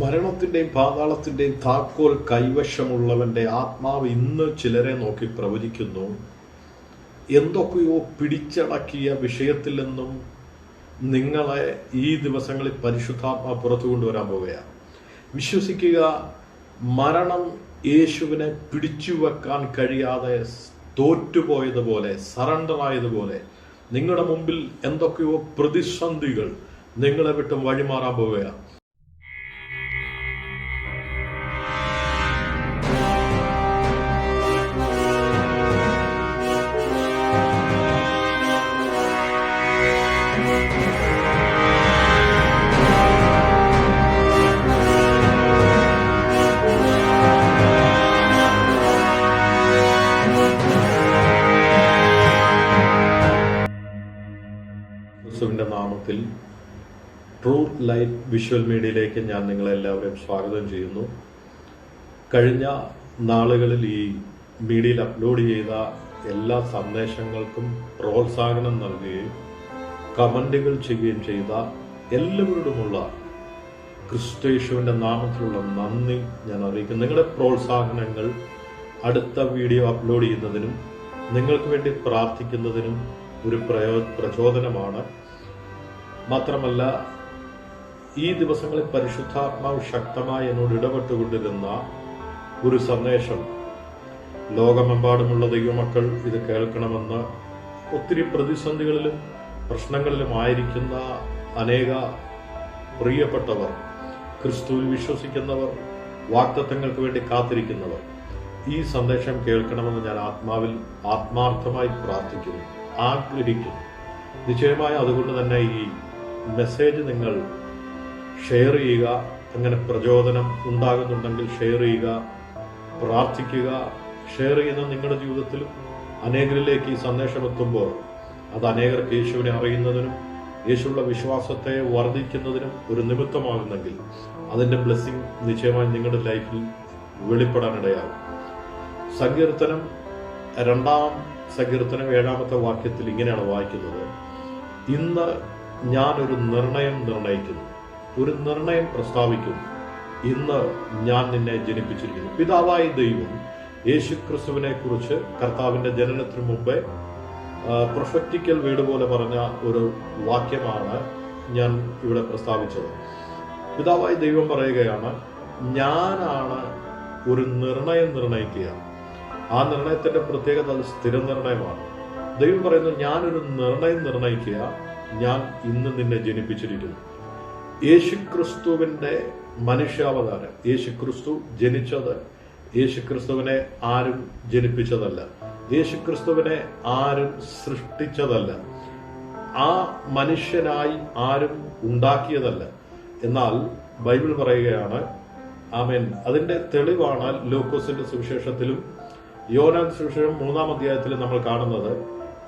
മരണത്തിന്റെയും പാതാളത്തിന്റെയും താക്കോൽ കൈവശമുള്ളവന്റെ ആത്മാവ് ഇന്ന് ചിലരെ നോക്കി പ്രവചിക്കുന്നു. എന്തൊക്കെയോ പിടിച്ചടക്കിയ വിഷയത്തിൽ നിന്നും നിങ്ങളെ ഈ ദിവസങ്ങളിൽ പരിശുദ്ധാത്മ പുറത്തു കൊണ്ടുവരാൻ പോവുകയാണ്. വിശ്വസിക്കുക മരണം യേശുവിനെ പിടിച്ചു വെക്കാൻ കഴിയാതെ തോറ്റുപോയതുപോലെ സറണ്ടർ ആയതുപോലെ നിങ്ങളുടെ മുമ്പിൽ എന്തൊക്കെയോ പ്രതിസന്ധികൾ നിങ്ങളെ വിട്ടും വഴിമാറാൻ പോവുകയാണ്. ക്രിസ്തുവിന്റെ നാമത്തിൽ ട്രൂ ലൈറ്റ് വിഷ്വൽ മീഡിയയിലേക്ക് ഞാൻ നിങ്ങളെല്ലാവരെയും സ്വാഗതം ചെയ്യുന്നു. കഴിഞ്ഞ നാളുകളിൽ ഈ മീഡിയയിൽ അപ്ലോഡ് ചെയ്ത എല്ലാ സന്ദേശങ്ങൾക്കും പ്രോത്സാഹനം നൽകുകയും കമന്റുകൾ ചെയ്യുകയും ചെയ്ത എല്ലാവരോടുമുള്ള ക്രിസ്തേശുവിന്റെ നാമത്തിലുള്ള നന്ദി ഞാൻ അറിയിക്കുന്നു. നിങ്ങളുടെ പ്രോത്സാഹനങ്ങൾ അടുത്ത വീഡിയോ അപ്ലോഡ് ചെയ്യുന്നതിനും നിങ്ങൾക്ക് വേണ്ടി പ്രാർത്ഥിക്കുന്നതിനും ഒരു പ്രയോ പ്രചോദനമാണ്. മാത്രമല്ല ഈ ദിവസങ്ങളിൽ പരിശുദ്ധാത്മാവ് ശക്തമായി എന്നോട് ഇടപെട്ടുകൊണ്ടിരുന്ന ഒരു സന്ദേശം. ലോകമെമ്പാടുമുള്ള ദൈവമക്കൾ ഇത് കേൾക്കണമെന്ന് ഒത്തിരി പ്രതിസന്ധികളിലും പ്രശ്നങ്ങളിലും ആയിരിക്കുന്ന അനേക പ്രിയപ്പെട്ടവർ ക്രിസ്തുവിൽ വിശ്വസിക്കുന്നവർ വാക്തത്വങ്ങൾക്ക് വേണ്ടി കാത്തിരിക്കുന്നവർ ഈ സന്ദേശം കേൾക്കണമെന്ന് ഞാൻ ആത്മാവിൽ ആത്മാർത്ഥമായി പ്രാർത്ഥിക്കുന്നു. ആഗ്രഹിക്കുന്നു. നിശ്ചയമായി അതുകൊണ്ട് തന്നെ ഈ മെസ്സേജ് നിങ്ങൾ ഷെയർ ചെയ്യുക. അങ്ങനെ പ്രചോദനം ഉണ്ടാകുന്നുണ്ടെങ്കിൽ ഷെയർ ചെയ്യുക പ്രാർത്ഥിക്കുക. ഷെയർ ചെയ്യുന്ന നിങ്ങളുടെ ജീവിതത്തിൽ അനേകരിലേക്ക് ഈ സന്ദേശം എത്തുമ്പോൾ അത് അനേകർക്ക് യേശുവിനെ അറിയുന്നതിനും യേശുള്ള വിശ്വാസത്തെ വർദ്ധിക്കുന്നതിനും ഒരു നിമിത്തമാകുന്നെങ്കിൽ അതിന്റെ ബ്ലെസ്സിങ് നിശ്ചയമായി നിങ്ങളുടെ ലൈഫിൽ വെളിപ്പെടാനിടയാകും. സങ്കീർത്തനം രണ്ടാം സങ്കീർത്തനം ഏഴാമത്തെ വാക്യത്തിൽ ഇങ്ങനെയാണ് വായിക്കുന്നത്. ഇന്ന് ഞാനൊരു നിർണയം നിർണയിക്കുന്നു. ഒരു നിർണയം പ്രസ്താവിക്കുന്നു. ഇന്ന് ഞാൻ നിന്നെ ജനിപ്പിച്ചിരിക്കുന്നു. പിതാവായ ദൈവം യേശു ക്രിസ്തുവിനെ കുറിച്ച് കർത്താവിന്റെ ജനനത്തിനു മുമ്പേ പ്രൊഫക്റ്റിക്കൽ വീട് പോലെ പറഞ്ഞ ഒരു വാക്യമാണ് ഞാൻ ഇവിടെ പ്രസ്താവിച്ചത്. പിതാവായ ദൈവം പറയുകയാണ് ഞാനാണ് ഒരു നിർണയം നിർണയിക്കുക. ആ നിർണയത്തിന്റെ പ്രത്യേകത അത് സ്ഥിര നിർണയമാണ് ദൈവം പറയുന്നു ഞാനൊരു നിർണയം നിർണയിക്കുക. ഞാൻ ഇന്ന് നിന്നെ ജനിപ്പിച്ചിരിക്കുന്നു. യേശുക്രിസ്തുവിന്റെ മനുഷ്യാവതാരം യേശുക്രിസ്തു ജനിച്ചത് യേശുക്രിസ്തുവിനെ ആരും ജനിപ്പിച്ചതല്ല. യേശുക്രിസ്തുവിനെ ആരും സൃഷ്ടിച്ചതല്ല. ആ മനുഷ്യനായി ആരും ഉണ്ടാക്കിയതല്ല. എന്നാൽ ബൈബിൾ പറയുകയാണ് ആമേൻ. അതിന്റെ തെളിവാണ് ലോക്കോസിന്റെ സുവിശേഷത്തിലും യോനാൻ സുവിശേഷം മൂന്നാം അധ്യായത്തിൽ നമ്മൾ കാണുന്നത്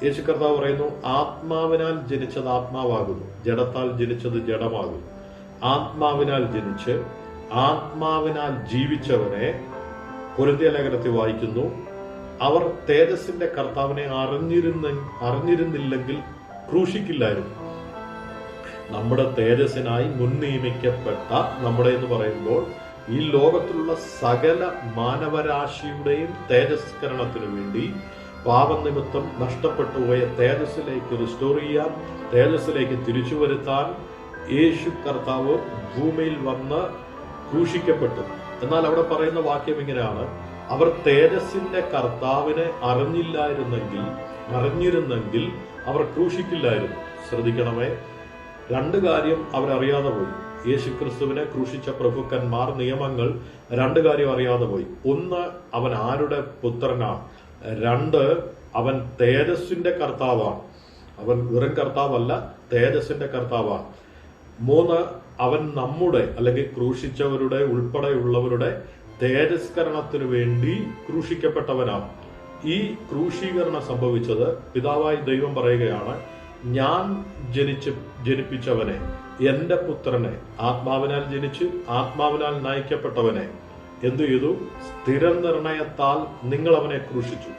യേശു കർത്താവ് പറയുന്നു ആത്മാവിനാൽ ജനിച്ചത് ആത്മാവാകുന്നു. ജഡത്താൽ ജനിച്ചത് ജഡമാകുന്നു. ആത്മാവിനാൽ ജനിച്ച് ആത്മാവിനാൽ ജീവിച്ചവനെ പൊരുത്തിയ ലേഖനത്തിൽ വായിക്കുന്നു. അവർ തേജസ്സിന്റെ കർത്താവിനെ അറിഞ്ഞിരുന്ന അറിഞ്ഞിരുന്നില്ലെങ്കിൽ ക്രൂശിക്കില്ലായിരുന്നു. നമ്മുടെ തേജസ്സിനായി മുൻ നിയമിക്കപ്പെട്ട നമ്മുടെ എന്ന് പറയുമ്പോൾ ഈ ലോകത്തിലുള്ള സകല മാനവരാശിയുടെയും തേജസ്കരണത്തിനു വേണ്ടി പാപനിമിത്തം നഷ്ടപ്പെട്ടു പോയ തേജസ്സിലേക്ക് റിസ്റ്റോർ ചെയ്യാൻ തേജസ്സിലേക്ക് തിരിച്ചു വരുത്താൻ യേശു കർത്താവ് ഭൂമിയിൽ വന്ന് ക്രൂശിക്കപ്പെട്ടു. എന്നാൽ അവിടെ പറയുന്ന വാക്യം ഇങ്ങനെയാണ്. അവർ തേജസ്സിന്റെ കർത്താവിനെ അറിഞ്ഞില്ലായിരുന്നെങ്കിൽ അറിഞ്ഞിരുന്നെങ്കിൽ അവർ ക്രൂശിക്കില്ലായിരുന്നു. ശ്രദ്ധിക്കണമേ രണ്ട് കാര്യം അവരറിയാതെ പോയി. യേശുക്രിസ്തുവിനെ ക്രൂശിച്ച പ്രഭുക്കന്മാർ നിയമങ്ങൾ രണ്ട് കാര്യം അറിയാതെ പോയി. ഒന്ന് അവൻ ആരുടെ പുത്രനാണ്? രണ്ട് അവൻ തേജസ്സിന്റെ കർത്താവാണ്. അവൻ വെറും കർത്താവല്ല തേജസ്സിന്റെ കർത്താവാണ്. മൂന്ന് അവൻ നമ്മുടെ അല്ലെങ്കിൽ ക്രൂശിച്ചവരുടെ ഉൾപ്പെടെയുള്ളവരുടെ തേജസ്കരണത്തിനു വേണ്ടി ക്രൂശിക്കപ്പെട്ടവനാണ്. ഈ ക്രൂശീകരണം സംഭവിച്ചത് പിതാവായി ദൈവം പറയുകയാണ് ഞാൻ ജനിച്ച് ജനിപ്പിച്ചവനെ എന്റെ പുത്രനെ ആത്മാവിനാൽ ജനിച്ച് ആത്മാവിനാൽ നയിക്കപ്പെട്ടവനെ എന്തു ചെയ്തു? സ്ഥിര നിർണയത്താൽ നിങ്ങൾ അവനെ ക്രൂശിച്ചു.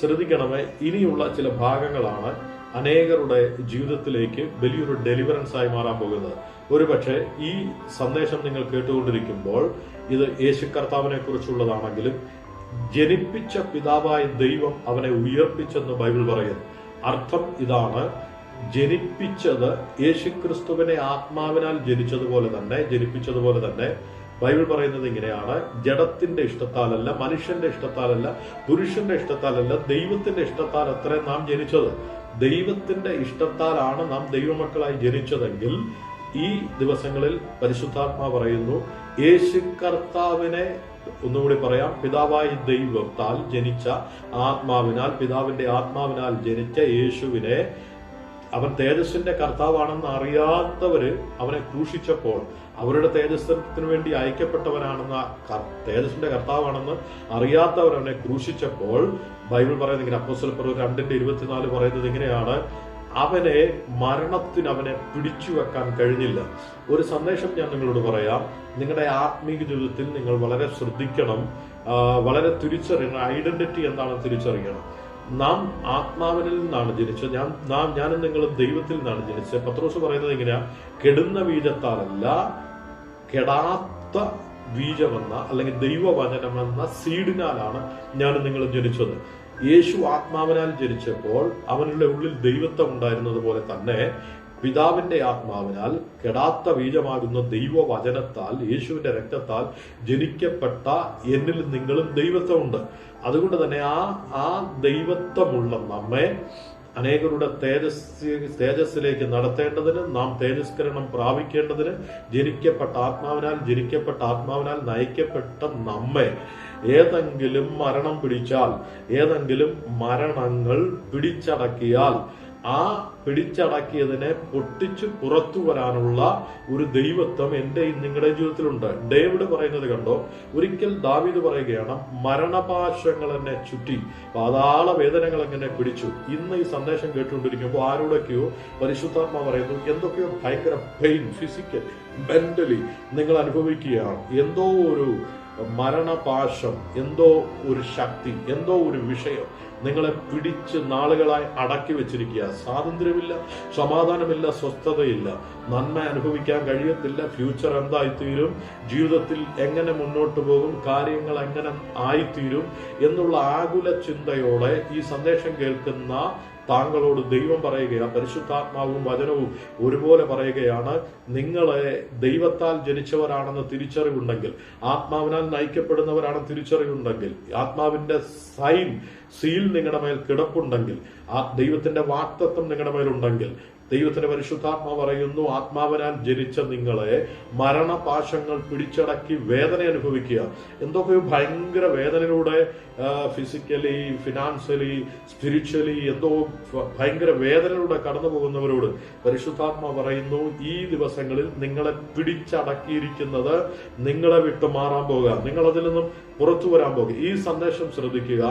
ശ്രദ്ധിക്കണമേ ഇനിയുള്ള ചില ഭാഗങ്ങളാണ് അനേകരുടെ ജീവിതത്തിലേക്ക് വലിയൊരു ഡെലിവറൻസ് ആയി മാറാൻ പോകുന്നത്. ഒരുപക്ഷെ ഈ സന്ദേശം നിങ്ങൾ കേട്ടുകൊണ്ടിരിക്കുമ്പോൾ ഇത് യേശു കർത്താവിനെ കുറിച്ചുള്ളതാണെങ്കിലും ജനിപ്പിച്ച പിതാവായ ദൈവം അവനെ ഉയർപ്പിച്ചെന്ന് ബൈബിൾ പറയുന്നു. അർത്ഥം ഇതാണ് ജനിപ്പിച്ചത് യേശുക്രിസ്തുവിനെ ആത്മാവിനാൽ ജനിച്ചതുപോലെ തന്നെ ജനിപ്പിച്ചതുപോലെ തന്നെ ബൈബിൾ പറയുന്നത് ഇങ്ങനെയാണ്. ജഡത്തിന്റെ ഇഷ്ടത്താലല്ല മനുഷ്യന്റെ ഇഷ്ടത്താലല്ല പുരുഷന്റെ ഇഷ്ടത്താലല്ല ദൈവത്തിന്റെ ഇഷ്ടത്താൽ അത്ര നാം ജനിച്ചത്. ദൈവത്തിന്റെ ഇഷ്ടത്താലാണ് നാം ദൈവമക്കളായി ജനിച്ചതെങ്കിൽ ഈ ദിവസങ്ങളിൽ പരിശുദ്ധാത്മാ പറയുന്നു യേശു കർത്താവിനെ ഒന്നുകൂടി പറയാം പിതാവായ ദൈവത്താൽ ജനിച്ച ആത്മാവിനാൽ പിതാവിന്റെ ആത്മാവിനാൽ ജനിച്ച യേശുവിനെ അവൻ തേജസ്സിന്റെ കർത്താവാണെന്ന് അറിയാത്തവര് അവനെ ക്രൂശിച്ചപ്പോൾ അവരുടെ തേജസ്സിന് വേണ്ടി അയക്കപ്പെട്ടവനാണെന്ന് തേജസ്സിന്റെ കർത്താവാണെന്ന് അറിയാത്തവർ അവനെ ക്രൂശിച്ചപ്പോൾ ബൈബിൾ പറയുന്നത് ഇങ്ങനെ അപ്പോസ്റ്റൽ പ്രവൃത്തി രണ്ടിന്റെ ഇരുപത്തിനാല് പറയുന്നത് ഇങ്ങനെയാണ്. അവനെ മരണത്തിന് അവനെ പിടിച്ചു വെക്കാൻ കഴിഞ്ഞില്ല. ഒരു സന്ദേശം ഞാൻ നിങ്ങളോട് പറയാം. നിങ്ങളുടെ ആത്മീയ ജീവിതത്തിൽ നിങ്ങൾ വളരെ ശ്രദ്ധിക്കണം. വളരെ തിരിച്ചറിയണം. ഐഡന്റിറ്റി എന്താണെന്ന് തിരിച്ചറിയണം. നാം ആത്മാവിനിൽ നിന്നാണ് ജനിച്ചത്. ഞാൻ നാം ഞാനും നിങ്ങളും ദൈവത്തിൽ നിന്നാണ് ജനിച്ചത്. പത്രോസ് പറയുന്നത് എങ്ങനെയാ? കെടുന്ന ബീജത്താലല്ല കെടാത്ത ബീജമെന്ന അല്ലെങ്കിൽ ദൈവവചനമെന്ന സീഡിനാലാണ് ഞാനും നിങ്ങളും ജനിച്ചത്. യേശു ആത്മാവിനാൽ ജനിച്ചപ്പോൾ അവനുള്ള ഉള്ളിൽ ദൈവത്വം ഉണ്ടായിരുന്നത് പോലെ തന്നെ പിതാവിന്റെ ആത്മാവിനാൽ കെടാത്ത ബീജമാകുന്ന ദൈവവചനത്താൽ യേശുവിന്റെ രക്തത്താൽ ജനിക്കപ്പെട്ട എന്നിൽ നിങ്ങളും ദൈവത്വമുണ്ട്. അതുകൊണ്ട് തന്നെ ആ ആ ദൈവത്വമുള്ള നമ്മെ അനേകരുടെ തേജസ് തേജസ്സിലേക്ക് നടത്തേണ്ടതിന് നാം തേജസ്കരണം പ്രാപിക്കേണ്ടതിന് ജനിക്കപ്പെട്ട ആത്മാവിനാൽ ജനിക്കപ്പെട്ട ആത്മാവിനാൽ നയിക്കപ്പെട്ട നമ്മെ ഏതെങ്കിലും മരണം പിടിച്ചാൽ ഏതെങ്കിലും മരണങ്ങൾ പിടിച്ചടക്കിയാൽ ആ പിടിച്ചടക്കിയതിനെ പൊട്ടിച്ചു പുറത്തു വരാനുള്ള ഒരു ദൈവത്വം എന്റെ നിങ്ങളുടെ ജീവിതത്തിലുണ്ട്. ഡേവിഡ് പറയുന്നത് കണ്ടോ? ഒരിക്കൽ ദാവീദ് പറയുകയാണ് മരണപാശങ്ങൾ എന്നെ ചുറ്റി പാതാള വേദനകൾ എങ്ങനെ പിടിച്ചു. ഇന്ന് ഈ സന്ദേശം കേട്ടുകൊണ്ടിരിക്കുമ്പോൾ ആരോടൊക്കെയോ പരിശുദ്ധാത്മ പറയുന്നു എന്തൊക്കെയോ ഭയങ്കര പെയിൻ ഫിസിക്കൽ മെന്റലി നിങ്ങൾ അനുഭവിക്കുകയാണ്. എന്തോ ഒരു മരണപാശം എന്തോ ഒരു ശക്തി എന്തോ ഒരു വിഷയം നിങ്ങളെ പിടിച്ച് നാളുകളായി അടക്കി വെച്ചിരിക്കുക. സ്വാതന്ത്ര്യമില്ല സമാധാനമില്ല സ്വസ്ഥതയില്ല. നന്മ അനുഭവിക്കാൻ കഴിയത്തില്ല. ഫ്യൂച്ചർ എന്തായിത്തീരും? ജീവിതത്തിൽ എങ്ങനെ മുന്നോട്ട് പോകും? കാര്യങ്ങൾ എങ്ങനെ ആയിത്തീരും? എന്നുള്ള ആകുല ചിന്തയോടെ ഈ സന്ദേശം കേൾക്കുന്ന താങ്കളോട് ദൈവം പറയുകയാണ് പരിശുദ്ധാത്മാവും വചനവും ഒരുപോലെ പറയുകയാണ് നിങ്ങളെ ദൈവത്താൽ ജനിച്ചവരാണെന്ന് തിരിച്ചറിവുണ്ടെങ്കിൽ ആത്മാവിനാൽ നയിക്കപ്പെടുന്നവരാണെന്ന് തിരിച്ചറിവുണ്ടെങ്കിൽ ആത്മാവിന്റെ സൈൻ സീൽ നിങ്ങളുടെ മേൽ കിടപ്പുണ്ടെങ്കിൽ ആ ദൈവത്തിന്റെ വാക്തത്വം നിങ്ങളുടെ മേലുണ്ടെങ്കിൽ ദൈവത്തിന്റെ പരിശുദ്ധാത്മാ പറയുന്നു ആത്മാവനാൽ ജനിച്ച നിങ്ങളെ മരണപാശങ്ങൾ പിടിച്ചടക്കി വേദന അനുഭവിക്കുക. എന്തൊക്കെയോ ഭയങ്കര വേദനയിലൂടെ ഫിസിക്കലി ഫിനാൻഷ്യലി സ്പിരിച്വലി എന്തോ ഭയങ്കര വേദനയിലൂടെ കടന്നു പോകുന്നവരോട് പരിശുദ്ധാത്മ പറയുന്നു ഈ ദിവസങ്ങളിൽ നിങ്ങളെ പിടിച്ചടക്കിയിരിക്കുന്നത് നിങ്ങളെ വിട്ടു മാറാൻ പോകുക. നിങ്ങൾ അതിൽ നിന്നും പുറത്തു വരാൻ പോകുക. ഈ സന്ദേശം ശ്രദ്ധിക്കുക.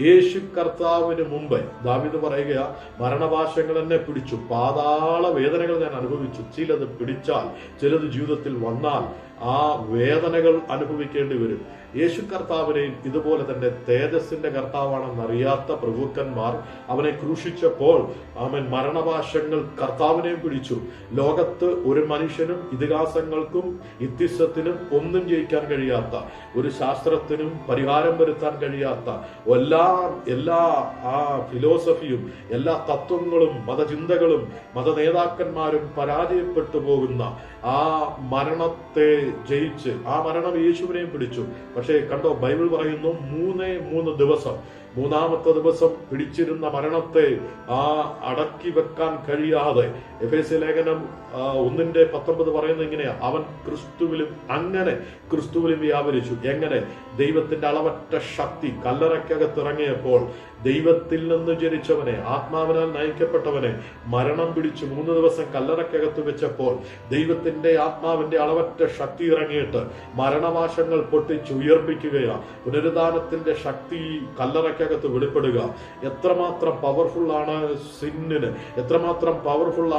യേശു കർത്താവിന് മുമ്പ് ദാവിദ് പറയുക മരണപാശങ്ങൾ എന്നെ പിടിച്ചു. പാതാള വേദനകൾ ഞാൻ അനുഭവിച്ചു. ചിലത് പിടിച്ചാൽ ചിലത് ജീവിതത്തിൽ വന്നാൽ ആ വേദനകൾ അനുഭവിക്കേണ്ടി വരും. യേശു കർത്താവിനെയും ഇതുപോലെ തന്നെ തേജസ്സിന്റെ കർത്താവാണെന്ന് അറിയാത്ത പ്രഭുക്കന്മാർ അവനെ ക്രൂശിച്ചപ്പോൾ അവൻ മരണഭാഷങ്ങൾ കർത്താവിനെയും പിടിച്ചു. ലോകത്ത് ഒരു മനുഷ്യനും ഇതിഹാസങ്ങൾക്കും ഇത്തിസത്തിനും ഒന്നും ജയിക്കാൻ കഴിയാത്ത ഒരു ശാസ്ത്രത്തിനും പരിഹാരം വരുത്താൻ കഴിയാത്ത എല്ലാ എല്ലാ ആ ഫിലോസഫിയും എല്ലാ തത്വങ്ങളും മതചിന്തകളും മത നേതാക്കന്മാരും പരാജയപ്പെട്ടു പോകുന്ന ആ മരണത്തെ ജയിച്ച് ആ മരണം യേശുവിനെയും പിടിച്ചു. പക്ഷേ കണ്ടോ ബൈബിൾ പറയുന്നു മൂന്നേ മൂന്ന് ദിവസം മൂന്നാമത്തെ ദിവസം പിടിച്ചിരുന്ന മരണത്തെ ആ അടക്കി വെക്കാൻ കഴിയാതെ. എഫ് എസ് ലേഖനം ഒന്നിന്റെ പത്തൊമ്പത് പറയുന്നത് എങ്ങനെയാ അവൻ ക്രിസ്തുവിലും അങ്ങനെ ക്രിസ്തുവിലും വ്യാപരിച്ചു. എങ്ങനെ? ദൈവത്തിന്റെ അളവറ്റ ശക്തി കല്ലറയ്ക്കകത്ത് ഇറങ്ങിയപ്പോൾ ദൈവത്തിൽ നിന്ന് ജനിച്ചവനെ ആത്മാവിനാൽ നയിക്കപ്പെട്ടവനെ മരണം പിടിച്ച് മൂന്ന് ദിവസം കല്ലറയ്ക്കകത്ത് വെച്ചപ്പോൾ ദൈവത്തിന്റെ ആത്മാവിന്റെ അളവറ്റ ശക്തി ഇറങ്ങിയിട്ട് മരണവാശങ്ങൾ പൊട്ടിച്ച് ഉയർപ്പിക്കുകയാണ് പുനരുദ്ധാനത്തിന്റെ ശക്തി കല്ലറയ്ക്കകത്ത് വെളിപ്പെടുക. എത്രമാത്രം പവർഫുൾ ആണ് സിന്നിന്. എത്രമാത്രം പവർഫുൾ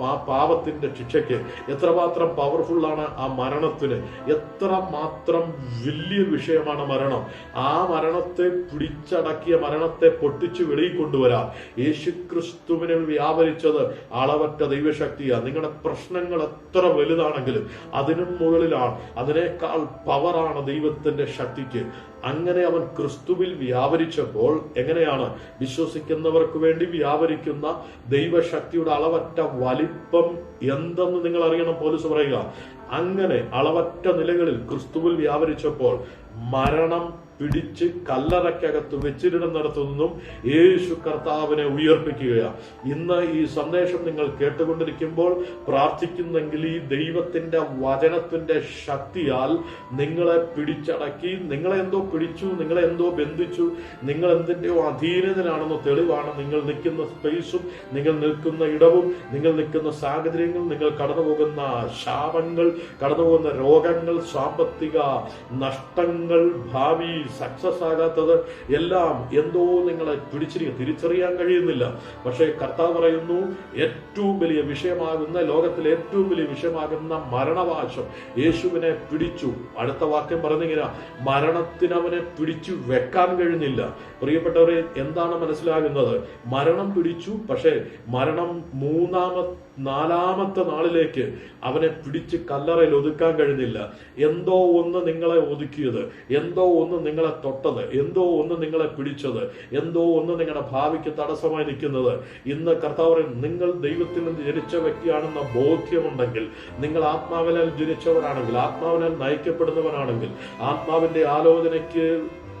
പാ- പാപത്തിന്റെ ശിക്ഷയ്ക്ക് എത്രമാത്രം പവർഫുള്ളാണ് ആ മരണത്തിന്. എത്ര മാത്രം വലിയ വിഷയമാണ് മരണം. ആ മരണത്തെ പിടിച്ചടക്കിയ മരണത്തെ പൊട്ടിച്ചു വെളിയിൽ കൊണ്ടുവരാം യേശുക്രിസ്തുവിനെ വ്യാപരിച്ചത് അളവറ്റ ദൈവശക്തിയാണ്. നിങ്ങളുടെ പ്രശ്നങ്ങൾ എത്ര വലുതാണെങ്കിലും അതിനും മുകളിലാണ്. അതിനേക്കാൾ പവറാണ് ദൈവത്തിന്റെ ശക്തിക്ക്. അങ്ങനെ അവൻ ക്രിസ്തുവിൽ വ്യാപരിച്ചപ്പോൾ എങ്ങനെയാണ്? വിശ്വസിക്കുന്നവർക്ക് വേണ്ടി വ്യാപരിക്കുന്ന ദൈവശക്തിയുടെ അളവറ്റ വലിപ്പം എന്തെന്ന് നിങ്ങൾ അറിയണം പോലീസ് പറയുക. അങ്ങനെ അളവറ്റ നിലകളിൽ ക്രിസ്തുവിൽ വ്യാപരിച്ചപ്പോൾ മരണം പിടിച്ച് കല്ലറയ്ക്കകത്ത് വെച്ചിരുന്നിടത്തു നിന്നും യേശു കർത്താവിനെ ഉയർപ്പിക്കുകയാണ് ഇന്ന് ഈ സന്ദേശം നിങ്ങൾ കേട്ടുകൊണ്ടിരിക്കുമ്പോൾ പ്രാർത്ഥിക്കുന്നെങ്കിൽ ഈ ദൈവത്തിന്റെ വചനത്തിന്റെ ശക്തിയാൽ നിങ്ങളെ പിടിച്ചടക്കി. നിങ്ങളെ എന്തോ പിടിച്ചു നിങ്ങളെ എന്തോ ബന്ധിച്ചു നിങ്ങൾ എന്തിന്റെയോ അധീനതയിലാണെന്ന തെളിവാണ്. നിങ്ങൾ നിൽക്കുന്ന സ്പേസും നിങ്ങൾ നിൽക്കുന്ന ഇടവും നിങ്ങൾ നിൽക്കുന്ന സാഹചര്യങ്ങൾ നിങ്ങൾ കടന്നു പോകുന്ന ശാപങ്ങൾ കടന്നു പോകുന്ന രോഗങ്ങൾ സാമ്പത്തിക നഷ്ടങ്ങൾ ഭാവി സക്സസ് ആകാത്തത് എല്ലാം എന്തോ നിങ്ങളെ പിടിച്ചിരിക്കുക തിരിച്ചറിയാൻ കഴിയുന്നില്ല. പക്ഷേ കർത്താവ് പറയുന്നു ഏറ്റവും വലിയ വിഷയമാകുന്ന ലോകത്തിലെ ഏറ്റവും വലിയ വിഷയമാകുന്ന മരണവാശം യേശുവിനെ പിടിച്ചു. അടുത്ത വാക്യം പറഞ്ഞിങ്ങനെ മരണത്തിന് അവനെ പിടിച്ചു വെക്കാൻ കഴിഞ്ഞില്ല. പ്രിയപ്പെട്ടവരെ എന്താണ് മനസ്സിലാകുന്നത്? മരണം പിടിച്ചു പക്ഷേ മരണം മൂന്നാമ നാലാമത്തെ നാളിലേക്ക് അവനെ പിടിച്ച് കല്ലറയിൽ ഒതുക്കാൻ കഴിഞ്ഞില്ല. എന്തോ ഒന്ന് നിങ്ങളെ ഒതുക്കിയത് എന്തോ ഒന്ന് നിങ്ങളെ തൊട്ടത് എന്തോ ഒന്ന് നിങ്ങളെ പിടിച്ചത് എന്തോ ഒന്ന് നിങ്ങളുടെ ഭാവിക്ക് തടസ്സമായി നിൽക്കുന്നത്. ഇന്ന് കർത്താവ് നിങ്ങൾ ദൈവത്തിൽ നിന്ന് ജനിച്ച വ്യക്തിയാണെന്ന ബോധ്യമുണ്ടെങ്കിൽ നിങ്ങൾ ആത്മാവിനാൽ ജനിച്ചവരാണെങ്കിൽ ആത്മാവിനാൽ നയിക്കപ്പെടുന്നവരാണെങ്കിൽ ആത്മാവിന്റെ ആലോചനയ്ക്ക്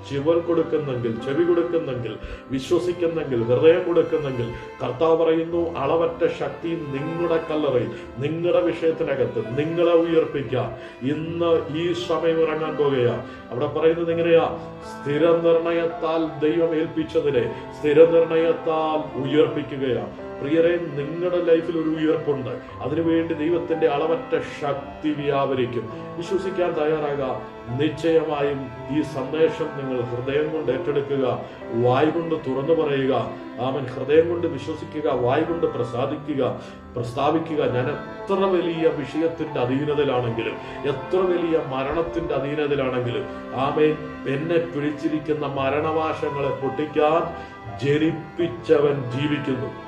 ചിവൽ കൊടുക്കുന്നെങ്കിൽ ചെവി കൊടുക്കുന്നെങ്കിൽ വിശ്വസിക്കുന്നെങ്കിൽ ഹൃദയം കൊടുക്കുന്നെങ്കിൽ കർത്താവ് പറയുന്നു അളവറ്റ ശക്തി നിങ്ങളുടെ കല്ലറയിൽ നിങ്ങളുടെ വിഷയത്തിനകത്ത് നിങ്ങളെ ഉയർപ്പിക്കാം ഇന്ന് ഈ സമയം ഇറങ്ങാൻ പോകുകയാ. അവിടെ പറയുന്നത് എങ്ങനെയാ? സ്ഥിര നിർണയത്താൽ ദൈവം ഏൽപ്പിച്ചതിനെ സ്ഥിര നിർണയത്താൽ ഉയർപ്പിക്കുകയാണ് പ്രിയരെ നിങ്ങളുടെ ലൈഫിൽ ഒരു ഉയർപ്പുണ്ട്. അതിനുവേണ്ടി ദൈവത്തിന്റെ അളവറ്റ ശക്തി വ്യാപരിക്കും. വിശ്വസിക്കാൻ തയ്യാറാകാം. നിശ്ചയമായും ഈ സന്ദേശം നിങ്ങൾ ഹൃദയം കൊണ്ട് ഏറ്റെടുക്കുക. വായ് കൊണ്ട് തുറന്നു പറയുക. ആമൻ. ഹൃദയം കൊണ്ട് വിശ്വസിക്കുക. വായ് കൊണ്ട് പ്രസാദിക്കുക. പ്രസ്താവിക്കുക. ഞാൻ എത്ര വലിയ വിഷയത്തിന്റെ അധീനതയിലാണെങ്കിലും എത്ര വലിയ മരണത്തിന്റെ അധീനതയിലാണെങ്കിലും ആമേൻ എന്നെ പിടിച്ചിരിക്കുന്ന മരണവാശങ്ങളെ പൊട്ടിക്കാൻ ജനിപ്പിച്ചവൻ ജീവിക്കുന്നു.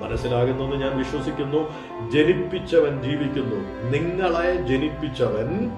മനസ്സിലാകുന്നെന്ന് ഞാൻ വിശ്വസിക്കുന്നു. ജനിപ്പിച്ചവൻ ജീവിക്കുന്നു. നിങ്ങളെ ജനിപ്പിച്ചവൻ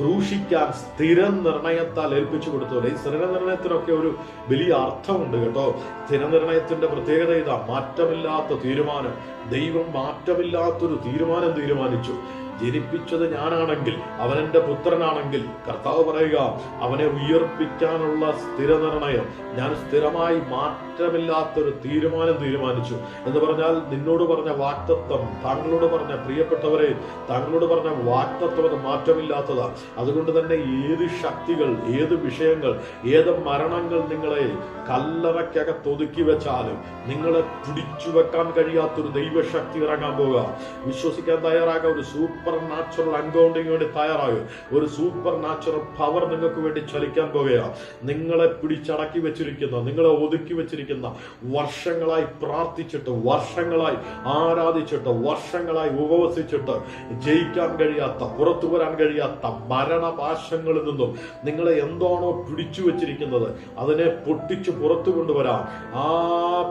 ക്രൂശിക്കാൻ സ്ഥിര നിർണയത്താൽ ഏൽപ്പിച്ചു കൊടുത്തവരെ ഈ സ്ഥിര നിർണയത്തിനൊക്കെ ഒരു വലിയ അർത്ഥമുണ്ട് കേട്ടോ. സ്ഥിര നിർണയത്തിന്റെ പ്രത്യേകത ഇതാ. മാറ്റമില്ലാത്ത തീരുമാനം. ദൈവം മാറ്റമില്ലാത്തൊരു തീരുമാനം തീരുമാനിച്ചു. ജനിപ്പിച്ചത് ഞാനാണെങ്കിൽ അവൻ എന്റെ പുത്രനാണെങ്കിൽ കർത്താവ് പറയുക അവനെ ഉയർപ്പിക്കാനുള്ള സ്ഥിര നിർണയം ഞാൻ സ്ഥിരമായി മാറ്റമില്ലാത്തൊരു തീരുമാനം തീരുമാനിച്ചു. എന്ന് പറഞ്ഞാൽ നിന്നോട് പറഞ്ഞ വാക്തത്വം താങ്കളോട് പറഞ്ഞ പ്രിയപ്പെട്ടവരെ താങ്കളോട് പറഞ്ഞ വാക്തത്വം അത് മാറ്റമില്ലാത്തതാണ് അതുകൊണ്ട് തന്നെ ഏത് ശക്തികൾ ഏത് വിഷയങ്ങൾ ഏത് മരണങ്ങൾ നിങ്ങളെ കല്ലറയ്ക്കകത്ത് ഒതുക്കി വെച്ചാലും നിങ്ങളെ പിടിച്ചു വെക്കാൻ കഴിയാത്തൊരു ദൈവശക്തി ഇറങ്ങാൻ പോകുക വിശ്വസിക്കാൻ തയ്യാറാകുക ഒരു സൂപ്പർ നാച്ചുറൽ അൺകൗണ്ടിങ് വേണ്ടി തയ്യാറാകും ഒരു സൂപ്പർ നാച്ചുറൽ പവർ നിങ്ങൾക്ക് വേണ്ടി ചലിക്കാൻ പോകുകയാണ് നിങ്ങളെ പിടിച്ചടക്കി വെച്ചിരിക്കുന്ന നിങ്ങളെ ഒതുക്കി വെച്ചിരിക്കുന്ന വർഷങ്ങളായി പ്രാർത്ഥിച്ചിട്ട് വർഷങ്ങളായി ആരാധിച്ചിട്ട് വർഷങ്ങളായി ഉപവസിച്ചിട്ട് ജയിക്കാൻ കഴിയാത്ത പുറത്തു വരാൻ കഴിയാത്ത മരണപാശങ്ങളിൽ നിന്നും നിങ്ങളെ എന്താണോ പിടിച്ചു വെച്ചിരിക്കുന്നത് അതിനെ പൊട്ടിച്ചു പുറത്തു കൊണ്ടുവരാൻ ആ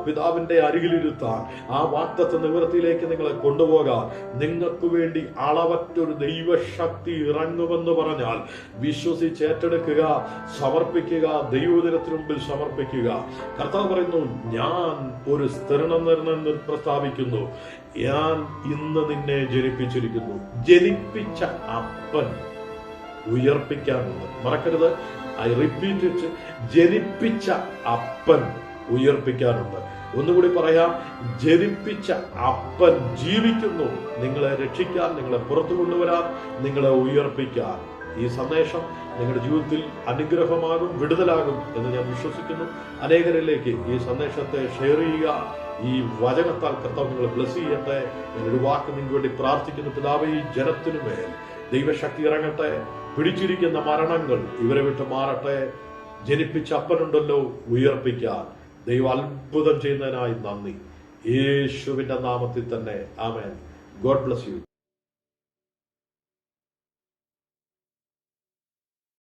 പിതാവിന്റെ അരികിലിരുത്താൻ ആ വാക്തത്വ നിവൃത്തിയിലേക്ക് നിങ്ങളെ കൊണ്ടുപോകാൻ നിങ്ങൾക്ക് വേണ്ടി അളവറ്റൊരു ദൈവശക്തി ഇറങ്ങുമെന്ന് പറഞ്ഞാൽ വിശ്വസിച്ച് ഏറ്റെടുക്കുക സമർപ്പിക്കുക ദൈവദിനത്തിന് മുമ്പിൽ സമർപ്പിക്കുക. കർത്താവ് പറയുന്നു ഞാൻ ഒരു സ്ഥിര നിർണയം പ്രസ്താവിക്കുന്നു. ഞാൻ ഇന്ന് നിന്നെ ജനിപ്പിച്ചിരിക്കുന്നു. ജനിപ്പിച്ച അപ്പൻ ഉയർപ്പിക്കാനുണ്ട്. മറക്കരുത്. ഐ റിപ്പീറ്റ് ജനിപ്പിച്ച അപ്പൻ ഉയർപ്പിക്കാനുണ്ട്. ഒന്നുകൂടി പറയാം ജനിപ്പിച്ച അപ്പൻ ജീവിക്കുന്നു. നിങ്ങളെ രക്ഷിക്കാൻ നിങ്ങളെ പുറത്തു കൊണ്ടുവരാൻ നിങ്ങളെ ഉയർപ്പിക്കാൻ. ഈ സന്ദേശം നിങ്ങളുടെ ജീവിതത്തിൽ അനുഗ്രഹമാകും വിടുതലാകും എന്ന് ഞാൻ വിശ്വസിക്കുന്നു. അനേകരിലേക്ക് ഈ സന്ദേശത്തെ ഷെയർ ചെയ്യുക. ഈ വചനത്താൽ കർത്താവ് നിങ്ങളെ ബ്ലസ് ചെയ്യട്ടെ. എന്നൊരു വാക്ക് നിങ്ങൾക്ക് വേണ്ടി പ്രാർത്ഥിക്കുന്നു. പിതാവ് ഈ ജനത്തിനു മേൽ ദൈവശക്തി ഇറങ്ങട്ടെ. പിടിച്ചിരിക്കുന്ന മരണങ്ങൾ ഇവരെ വിട്ട് മാറട്ടെ. ജനിപ്പിച്ച അപ്പനുണ്ടല്ലോ ഉയർപ്പിക്കാൻ. ദൈവം അത്ഭുതം ചെയ്യുന്നതിനായി നന്ദി. യേശുവിന്റെ നാമത്തിൽ തന്നെ. ആമേൻ. God bless you.